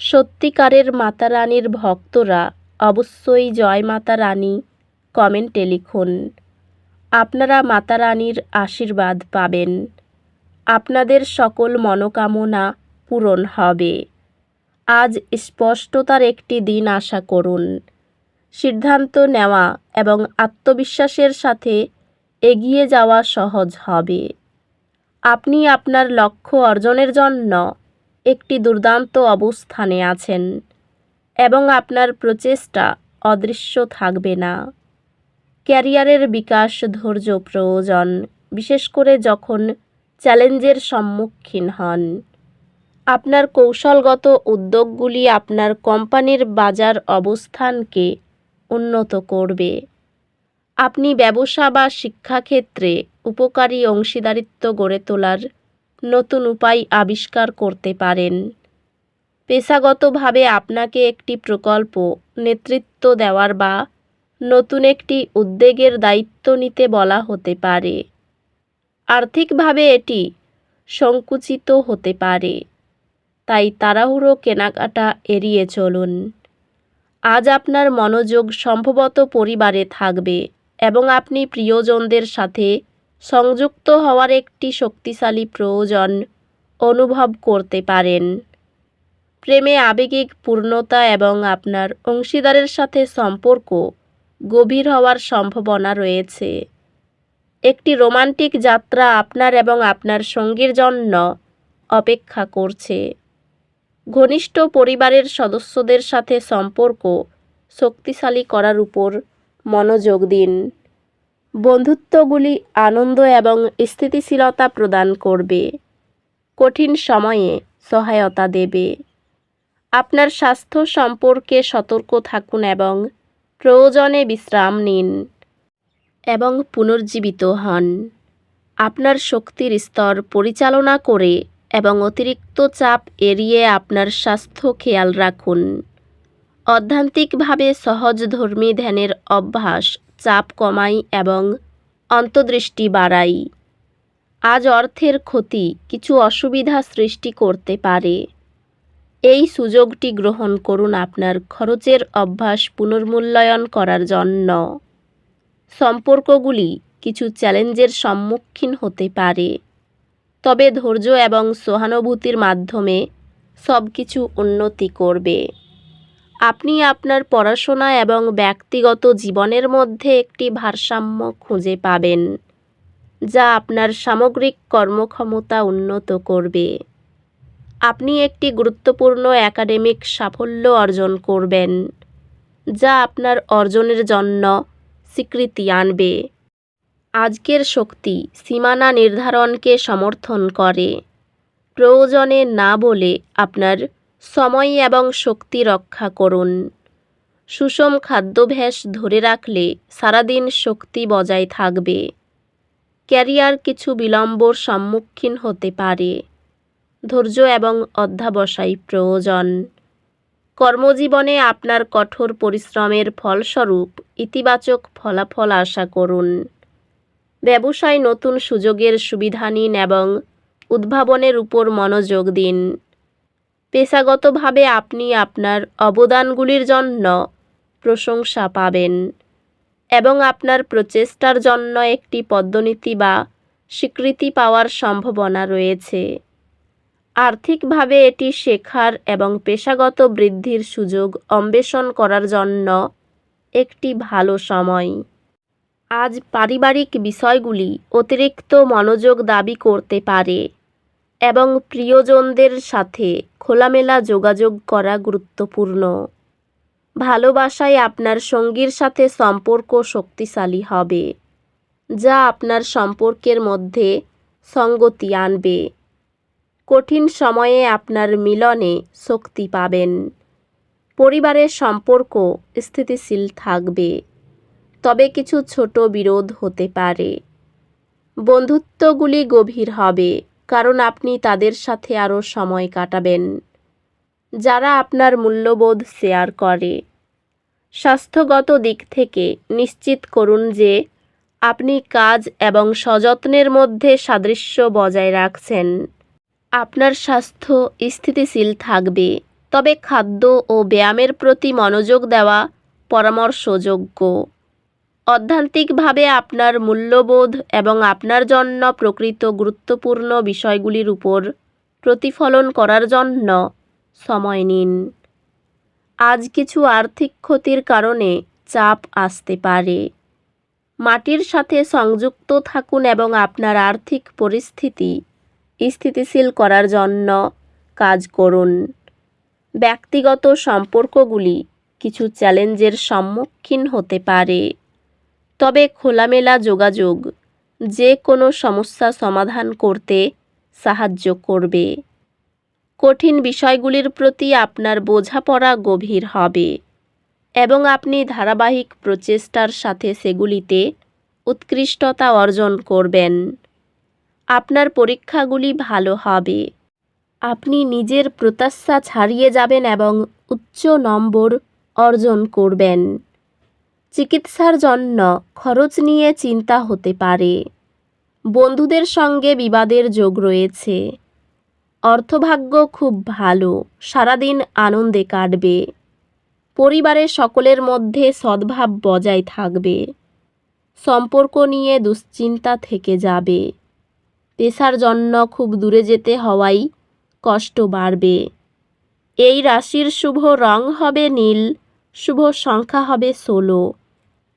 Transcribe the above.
সত্যিকারের মাতা রানীর ভক্তরা অবশ্যই জয় মাতা রানী কমেন্টে লিখুন। আপনারা মাতা রানীর আশীর্বাদ পাবেন। আপনাদের সকল মনোকামনা পূরণ হবে। আজ স্পষ্টতার একটি দিন আশা করুন। সিদ্ধান্ত নেওয়া এবং আত্মবিশ্বাসের সাথে এগিয়ে যাওয়া সহজ হবে। আপনি আপনার লক্ষ্য অর্জনের জন্য একটি দুর্দান্ত অবস্থানে আছেন এবং আপনার প্রচেষ্টা অদৃশ্য থাকবে না। ক্যারিয়ারের বিকাশ, ধৈর্য, প্রয়োজন, বিশেষ করে যখন চ্যালেঞ্জের সম্মুখীন হন। আপনার কৌশলগত উদ্যোগগুলি আপনার কোম্পানির বাজার অবস্থানকে উন্নত করবে। আপনি ব্যবসা বা শিক্ষাক্ষেত্রে উপকারী অংশীদারিত্ব গড়ে তোলার নতুন উপায় আবিষ্কার করতে পারেন। পেশাগতভাবে আপনাকে একটি প্রকল্প, নেতৃত্ব দেওয়ার বা নতুন একটি উদ্যোগের দায়িত্ব নিতে বলা হতে পারে। আর্থিকভাবে এটি সংকুচিত হতে পারে। তাই তাড়াহুড়ো কেনাকাটা এড়িয়ে চলুন। আজ আপনার মনোযোগ সম্ভবত পরিবারে থাকবে এবং আপনি প্রিয়জনদের সাথে সংযুক্ত হওয়ার একটি শক্তিশালী প্রয়োজন অনুভব করতে পারেন। প্রেমে আবেগিক পূর্ণতা এবং আপনার অংশীদারের সাথে সম্পর্ক গভীর হওয়ার সম্ভাবনা রয়েছে। একটি রোমান্টিক যাত্রা আপনার এবং আপনার সঙ্গীর জন্য অপেক্ষা করছে। ঘনিষ্ঠ পরিবারের সদস্যদের সাথে সম্পর্ক শক্তিশালী করার উপর মনোযোগ দিন। বন্ধুত্বগুলি আনন্দ এবং স্থিতিশীলতা প্রদান করবে। কঠিন সময়ে সহায়তা দেবে। আপনার স্বাস্থ্য সম্পর্কে সতর্ক থাকুন এবং প্রয়োজনে বিশ্রাম নিন এবং পুনর্জীবিত হন। আপনার শক্তির স্তর পরিচালনা করে এবং অতিরিক্ত চাপ এড়িয়ে আপনার স্বাস্থ্য খেয়াল রাখুন। অধ্যান্তিকভাবে সহজধর্মী ধ্যানের অভ্যাস চাপ কমাই এবং অন্তর্দৃষ্টি বাড়াই। আজ অর্থের ক্ষতি, কিছু অসুবিধা সৃষ্টি করতে পারে। এই সুযোগটি গ্রহণ করুন আপনার খরচের অভ্যাস পুনর্মূল্যায়ন করার জন্য। সম্পর্কগুলি কিছু চ্যালেঞ্জের সম্মুখীন হতে পারে। তবে ধৈর্য এবং সহানুভূতির মাধ্যমে সব কিছু উন্নতি করবে। আপনি আপনার পড়াশোনা এবং ব্যক্তিগত জীবনের মধ্যে একটি ভারসাম্য খুঁজে পাবেন, যা আপনার সামগ্রিক কর্মক্ষমতা উন্নত করবে। আপনি একটি গুরুত্বপূর্ণ একাডেমিক সাফল্য অর্জন করবেন, যা আপনার অর্জনের জন্য স্বীকৃতি আনবে। আজকের শক্তি সীমানা নির্ধারণকে সমর্থন করে। প্রয়োজনে না বলে আপনার সময় এবং শক্তি রক্ষা করুন। সুষম খাদ্যাভ্যাস ধরে রাখলে সারাদিন শক্তি বজায় থাকবে। ক্যারিয়ার কিছু বিলম্বর সম্মুখীন হতে পারে। ধৈর্য এবং অধ্যাবসায় প্রয়োজন। কর্মজীবনে আপনার কঠোর পরিশ্রমের ফলস্বরূপ ইতিবাচক ফলাফল আশা করুন। ব্যবসায় নতুন সুযোগের সুবিধা নিন এবং উদ্ভাবনের উপর মনোযোগ দিন। পেশাগতভাবে আপনি আপনার অবদানগুলির জন্য প্রশংসা পাবেন এবং আপনার প্রচেষ্টার জন্য একটি পদ্মনীতি বা স্বীকৃতি পাওয়ার সম্ভাবনা রয়েছে। আর্থিকভাবে এটি শেখার এবং পেশাগত বৃদ্ধির সুযোগ অন্বেষণ করার জন্য একটি ভালো সময়। আজ পারিবারিক বিষয়গুলি অতিরিক্ত মনোযোগ দাবি করতে পারে। এবং প্রিয়জনদের সাথে খোলামেলা যোগাযোগ করা গুরুত্বপূর্ণ। ভালোবাসায় আপনার সঙ্গীর সাথে সম্পর্ক শক্তিশালী হবে, যা আপনার সম্পর্কের মধ্যে সঙ্গতি আনবে। কঠিন সময়ে আপনার মিলনে শক্তি পাবেন। পরিবারের সম্পর্ক স্থিতিশীল থাকবে, তবে কিছু ছোট বিরোধ হতে পারে। বন্ধুত্বগুলি গভীর হবে। কারণ আপনি তাদের সাথে আরও সময় কাটাবেন। যারা আপনার মূল্যবোধ শেয়ার করে। স্বাস্থ্যগত দিক থেকে নিশ্চিত করুন যে আপনি কাজ এবং সযত্নের মধ্যে সাদৃশ্য বজায় রাখছেন। আপনার স্বাস্থ্য স্থিতিশীল থাকবে, তবে খাদ্য ও ব্যায়ামের প্রতি মনোযোগ দেওয়া পরামর্শযোগ্য। অধ্যান্তিকভাবে আপনার মূল্যবোধ এবং আপনার জন্য প্রকৃত গুরুত্বপূর্ণ বিষয়গুলির উপর প্রতিফলন করার জন্য সময় নিন। আজ কিছু আর্থিক ক্ষতির কারণে চাপ আসতে পারে। মাটির সাথে সংযুক্ত থাকুন এবং আপনার আর্থিক পরিস্থিতি স্থিতিশীল করার জন্য কাজ করুন। ব্যক্তিগত সম্পর্কগুলি কিছু চ্যালেঞ্জের সম্মুখীন হতে পারে। তবে খোলামেলা যোগাযোগ, যে কোনো সমস্যা সমাধান করতে সাহায্য করবে। কঠিন বিষয়গুলির প্রতি আপনার বোঝাপড়া গভীর হবে এবং আপনি ধারাবাহিক প্রচেষ্টার সাথে সেগুলিতে উৎকৃষ্টতা অর্জন করবেন। আপনার পরীক্ষাগুলি ভালো হবে। আপনি নিজের প্রত্যাশা ছাড়িয়ে যাবেন এবং উচ্চ নম্বর অর্জন করবেন। চিকিৎসার জন্য খরচ নিয়ে চিন্তা হতে পারে। বন্ধুদের সঙ্গে বিবাদের যোগ রয়েছে। অর্থভাগ্য খুব ভালো, সারাদিন আনন্দে কাটবে। পরিবারের সকলের মধ্যে সদ্ভাব বজায় থাকবে। সম্পর্ক নিয়ে দুশ্চিন্তা থেকে যাবে। পেশার জন্য খুব দূরে যেতে হওয়াই কষ্ট বাড়বে। এই রাশির শুভ রং হবে নীল, শুভ সংখ্যা হবে ষোলো।